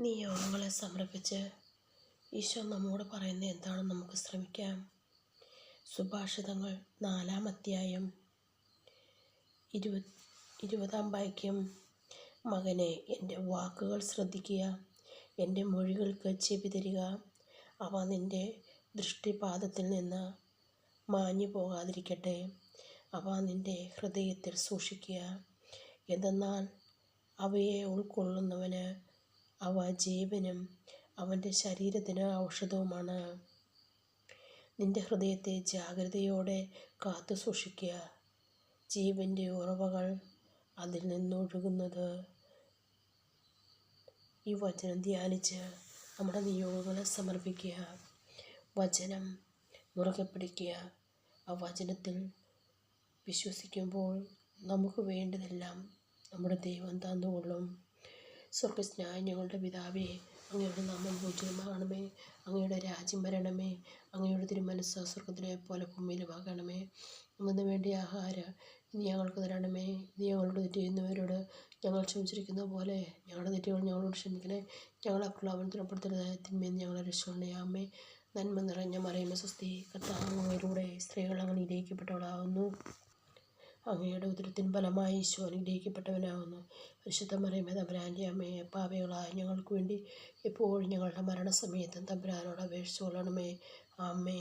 നിയോഗങ്ങളെ സമർപ്പിച്ച് ഈശോ നമ്മോട് പറയുന്ന എന്താണെന്ന് നമുക്ക് ശ്രമിക്കാം? സുഭാഷിതങ്ങൾ നാലാം അധ്യായം ഇരുപത് ഇരുപതാം വാക്യം. മകനെ എന്റെ വാക്കുകൾ ശ്രദ്ധിക്കുക എന്റെ മൊഴികൾക്ക് ചെവി തരിക. അവ നിന്റെ ദൃഷ്ടിപാതത്തിൽ നിന്ന് മാഞ്ഞു പോകാതിരിക്കട്ടെ. അവ നിന്റെ ഹൃദയത്തിൽ സൂക്ഷിക്കുക. എന്തെന്നാൽ അവയെ ഉൾക്കൊള്ളുന്നവന് അവ ജീവനും അവന്റെ ശരീരത്തിന് ഔഷധവുമാണ്. നിന്റെ ഹൃദയത്തെ ജാഗ്രതയോടെ കാത്തു സൂക്ഷിക്കുക. ജീവന്റെ ഉറവകൾ അതിൽ നിന്നൊഴുകുന്നത്. ഈ വചനം ധ്യാനിച്ച് നമ്മുടെ നിയോഗങ്ങളെ സമർപ്പിക്കുക. വചനം മുറുകെ പിടിക്കുക. ആ വചനത്തിൽ വിശ്വസിക്കുമ്പോൾ നമുക്ക് വേണ്ടതെല്ലാം നമ്മുടെ ദൈവം തന്നുകൊള്ളും. സ്വർഗസ്നായ ഞങ്ങളുടെ പിതാവേ അങ്ങയുടെ നാമം പൂജ്യമാകണമേ. അങ്ങയുടെ രാജ്യം വരണമേ. അങ്ങയുടെ തിരുമനസ് സ്വർഗത്തിലെ പോലെ ഭൂമിയിലുമാകണമേ അന്നു വേണ്ടിയ ആഹാരം ഇനി ഞങ്ങൾക്ക് തരണമേ. ഇനി ഞങ്ങളോട് തെറ്റ് ചെയ്യുന്നവരോട് ഞങ്ങൾ ക്ഷമിച്ചിരിക്കുന്ന പോലെ ഞങ്ങളുടെ തെറ്റുകൾ ഞങ്ങളോട് ക്ഷമിക്കണേ. ഞങ്ങളെ പ്രലോഭനത്തിൽപ്പെടുത്തരുത് തിന്മയെന്ന് ഞങ്ങളെ രക്ഷിക്കണേ അമ്മേ നന്മ നിറഞ്ഞ മറിയുന്ന സ്വസ്തി. കർത്താവിലൂടെ സ്ത്രീകൾ അങ്ങനെ ഇരയിക്കപ്പെട്ടവളാകുന്നു അങ്ങയുടെ ഉദരത്തിൻ ഫലമായി ഈശോ അനുഗ്രഹിക്കപ്പെട്ടവനാകുന്നു. പരിശുദ്ധ മറിയമേ തമ്പുരാന്റെ അമ്മയെ പാവികളായ ഞങ്ങൾക്ക് വേണ്ടി എപ്പോഴും ഞങ്ങളുടെ മരണസമയത്തും തമ്പുരാനോട് അപേക്ഷിച്ചു കൊള്ളണമേ. ആമേ